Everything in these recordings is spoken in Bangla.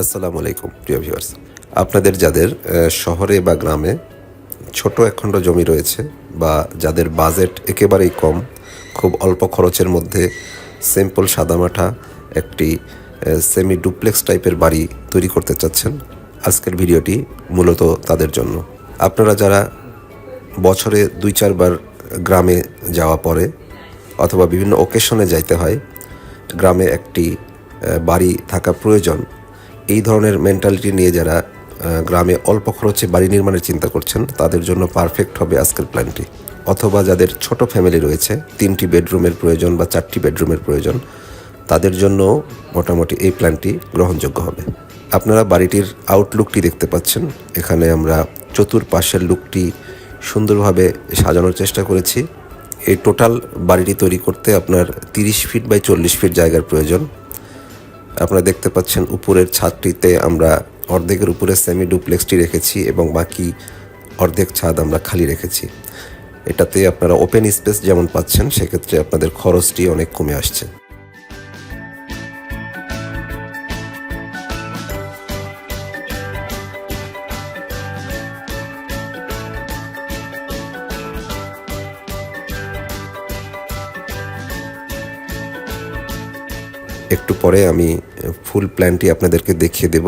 আসসালামু আলাইকুম, প্রিয় ভিউয়ার্স আপনাদের যাদের শহরে বা গ্রামে ছোট একখণ্ড জমি রয়েছে বা যাদের বাজেট একেবারেই কম, খুব অল্প খরচের মধ্যে সিম্পল সাদামাঠা একটি সেমি ডুপ্লেক্স টাইপের বাড়ি তৈরি করতে চাচ্ছেন, আজকের ভিডিওটি মূলত তাদের জন্য। আপনারা যারা বছরে দুই চারবার গ্রামে যাওয়া পরে অথবা বিভিন্ন ওকেশনে যাইতে হয়, গ্রামে একটি বাড়ি থাকা প্রয়োজন এই ধরনের মেন্টালিটি নিয়ে যারা গ্রামে অল্প খরচে বাড়ি নির্মাণের চিন্তা করছেন, তাদের জন্য পারফেক্ট হবে আজকের প্ল্যানটি অথবা যাদের ছোট ফ্যামিলি রয়েছে, তিনটি বেডরুমের প্রয়োজন বা চারটি বেডরুমের প্রয়োজন, তাদের জন্য মোটামুটি এই প্ল্যানটি গ্রহণযোগ্য হবে। আপনারা বাড়িটির আউটলুকটি দেখতে পাচ্ছেন। এখানে আমরা চতুর্পাশের লুকটি সুন্দরভাবে সাজানোর চেষ্টা করেছি। এই টোটাল বাড়িটি তৈরি করতে আপনার তিরিশ ফিট বাই চল্লিশ ফিট জায়গার প্রয়োজন। আপনারা দেখতে পাচ্ছেন উপরের ছাদটিতে আমরা অর্ধেকের উপরে সেমি ডুপ্লেক্সটি রেখেছি এবং বাকি অর্ধেক ছাদ আমরা খালি রেখেছি। এটাতে আপনারা ওপেন স্পেস যেমন পাচ্ছেন, সেক্ষেত্রে আপনাদের খরচটি অনেক কমে আসছে। একটু পরে আমি ফুল প্ল্যানটি আপনাদেরকে দেখিয়ে দেব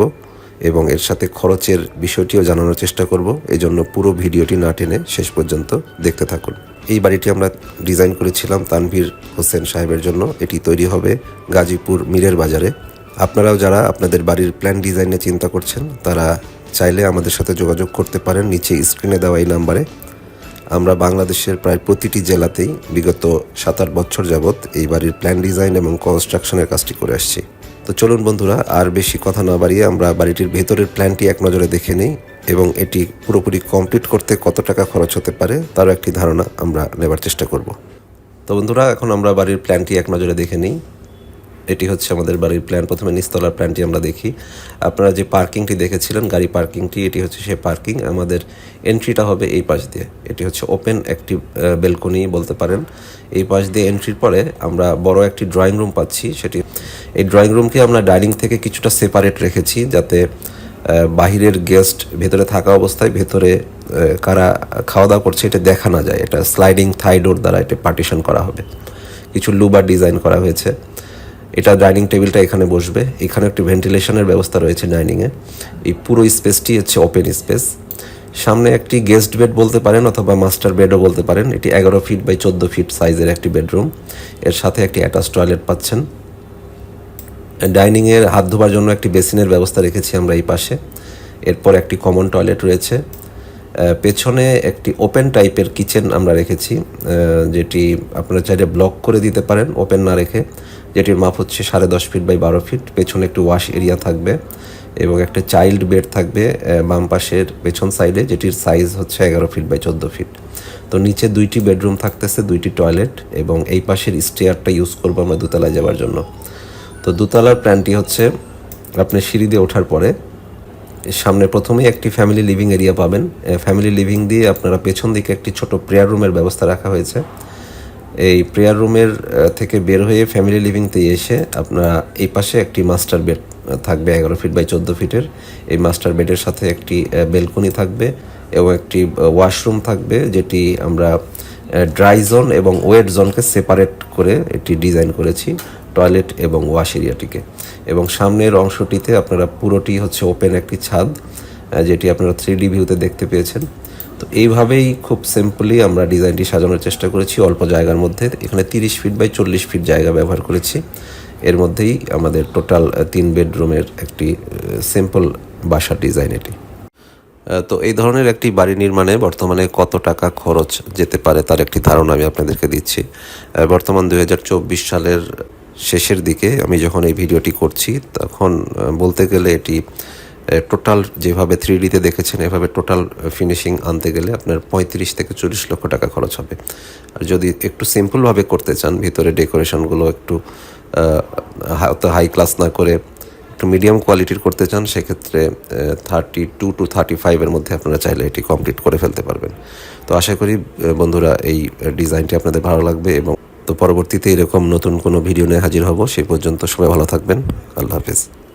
এবং এর সাথে খরচের বিষয়টিও জানানোর চেষ্টা করব। এই জন্য পুরো ভিডিওটি না টেনে শেষ পর্যন্ত দেখতে থাকুন। এই বাড়িটি আমরা ডিজাইন করেছিলাম তানভীর হোসেন সাহেবের জন্য। এটি তৈরি হবে গাজীপুর মিরের বাজারে। আপনারাও যারা আপনাদের বাড়ির প্ল্যান ডিজাইনে চিন্তা করছেন, তারা চাইলে আমাদের সাথে যোগাযোগ করতে পারেন। নিচে স্ক্রিনে দেওয়া এই নাম্বারে আমরা বাংলাদেশের প্রায় প্রতিটি জেলাতেই বিগত সাত আট বছর যাবৎ এই বাড়ির প্ল্যান ডিজাইন এবং কনস্ট্রাকশনের কাজটি করে আসছি। তো চলুন বন্ধুরা, আর বেশি কথা না বাড়িয়ে আমরা বাড়িটির ভেতরের প্ল্যানটি এক নজরে দেখে নিই এবং এটি পুরোপুরি কমপ্লিট করতে কত টাকা খরচ হতে পারে তারও একটি ধারণা আমরা নেবার চেষ্টা করব। তো বন্ধুরা, এখন আমরা বাড়ির প্ল্যানটি এক নজরে দেখে নিই। এটি হচ্ছে আমাদের বাড়ির প্ল্যান প্রথমে নিস্তলার প্ল্যানটি আমরা দেখি। আপনারা যে পার্কিংটি দেখেছিলেন, গাড়ি পার্কিংটি এটি হচ্ছে সেই পার্কিং আমাদের এন্ট্রিটা হবে এই পাশ দিয়ে। এটি হচ্ছে ওপেন একটি বেলকনি বলতে পারেন। এই পাশ দিয়ে এন্ট্রির পরে আমরা বড় একটি ড্রয়িং রুম পাচ্ছি। সেটি, এই ড্রয়িং রুমকে আমরা ডাইনিং থেকে কিছুটা সেপারেট রেখেছি যাতে বাহিরের গেস্ট ভেতরে থাকা অবস্থায় ভেতরে কারা খাওয়া দাওয়া করছে এটা দেখা না যায়। এটা স্লাইডিং থাই ডোর দ্বারা এটা পার্টিশন করা হবে। কিছু লুবার ডিজাইন করা হয়েছে। এটা ডাইনিং টেবিলটা এখানে বসবে। এখানে একটি ভেন্টিলেশনের ব্যবস্থা রয়েছে ডাইনিংয়ে এই পুরো স্পেসটি হচ্ছে ওপেন স্পেস সামনে একটি গেস্ট বেড বলতে পারেন অথবা মাস্টার বেডও বলতে পারেন। এটি এগারো ফিট বাই চোদ্দ ফিট সাইজের একটি বেডরুম এর সাথে একটি অ্যাটাচ টয়লেট পাচ্ছেন। ডাইনিংয়ের হাত ধোবার জন্য একটি বেসিনের ব্যবস্থা রেখেছি আমরা এই পাশে। এরপর একটি কমন টয়লেট রয়েছে। পেছনে একটি ওপেন টাইপের কিচেন আমরা রেখেছি যেটি আপনারা চাইলে ব্লক করে দিতে পারেন ওপেন না রেখে, যেটির মাপ হচ্ছে সাড়ে দশ ফিট বাই বারো ফিট পেছনে একটি ওয়াশ এরিয়া থাকবে এবং একটা চাইল্ড বেড থাকবে বাম পাশের পেছন সাইডে যেটির সাইজ হচ্ছে এগারো ফিট বাই চোদ্দ ফিট তো নিচে দুইটি বেডরুম থাকতেছে, দুইটি টয়লেট এবং এই পাশের স্টেয়ারটা ইউজ করব আমরা দোতলায় যাওয়ার জন্য। তো দোতলার প্ল্যানটি হচ্ছে, আপনি সিঁড়ি দিয়ে ওঠার পরে সামনে প্রথমেই একটি ফ্যামিলি লিভিং এরিয়া পাবেন। ফ্যামিলি লিভিং দিয়ে আপনারা পেছন দিকে একটি ছোট প্রেয়ার রুমের ব্যবস্থা রাখা হয়েছে। এই প্রেয়ার রুমের থেকে বের হয়ে ফ্যামিলি লিভিংতে এসে আপনারা এই পাশে একটি মাস্টার বেড থাকবে এগারো ফিট বাই চোদ্দ ফিটের এই মাস্টার বেডের সাথে একটি বেলকনি থাকবে এবং একটি ওয়াশরুম থাকবে যেটি আমরা ড্রাই জোন এবং ওয়েট জোনকে সেপারেট করে এটি ডিজাইন করেছি টয়লেট এবং ওয়াশ এরিয়াটিকে এবং সামনের অংশটিতে আপনারা পুরোটি হচ্ছে ওপেন একটি ছাদ যেটি আপনারা থ্রি ডি ভিউতে দেখতে পেয়েছেন। তো এইভাবেই খুব সিম্পলি আমরা ডিজাইনটি সাজানোর চেষ্টা করেছি, অল্প জায়গার মধ্যে। এখানে তিরিশ ফিট বাই চল্লিশ ফিট জায়গা ব্যবহার করেছি। এর মধ্যেই আমাদের টোটাল তিন বেডরুমের একটি সিম্পল বাসার ডিজাইন এটি। তো এই ধরনের একটি বাড়ি নির্মাণে বর্তমানে কত টাকা খরচ যেতে পারে তার একটি ধারণা আমি আপনাদেরকে দিচ্ছি। বর্তমান দু হাজার চব্বিশ সালের শেষের দিকে আমি যখন এই ভিডিওটি করছি, তখন বলতে গেলে এটি টোটাল যেভাবে থ্রি ডিতে দেখেছেন, এভাবে টোটাল ফিনিশিং আনতে গেলে আপনার পঁয়ত্রিশ থেকে চল্লিশ লক্ষ টাকা খরচ হবে। আর যদি একটু সিম্পলভাবে করতে চান, ভিতরে ডেকোরেশনগুলো একটু হাই ক্লাস না করে একটু মিডিয়াম কোয়ালিটির করতে চান, সেক্ষেত্রে থার্টি টু টু থার্টি ফাইভের মধ্যে আপনারা চাইলে এটি কমপ্লিট করে ফেলতে পারবেন। তো আশা করি বন্ধুরা, এই ডিজাইনটি আপনাদের ভালো লাগবে এবং তো পরবর্তীতে এরকম নতুন কোনো ভিডিও নিয়ে হাজির হব সেই পর্যন্ত সবাই ভালো থাকবেন। আল্লাহ হাফেজ।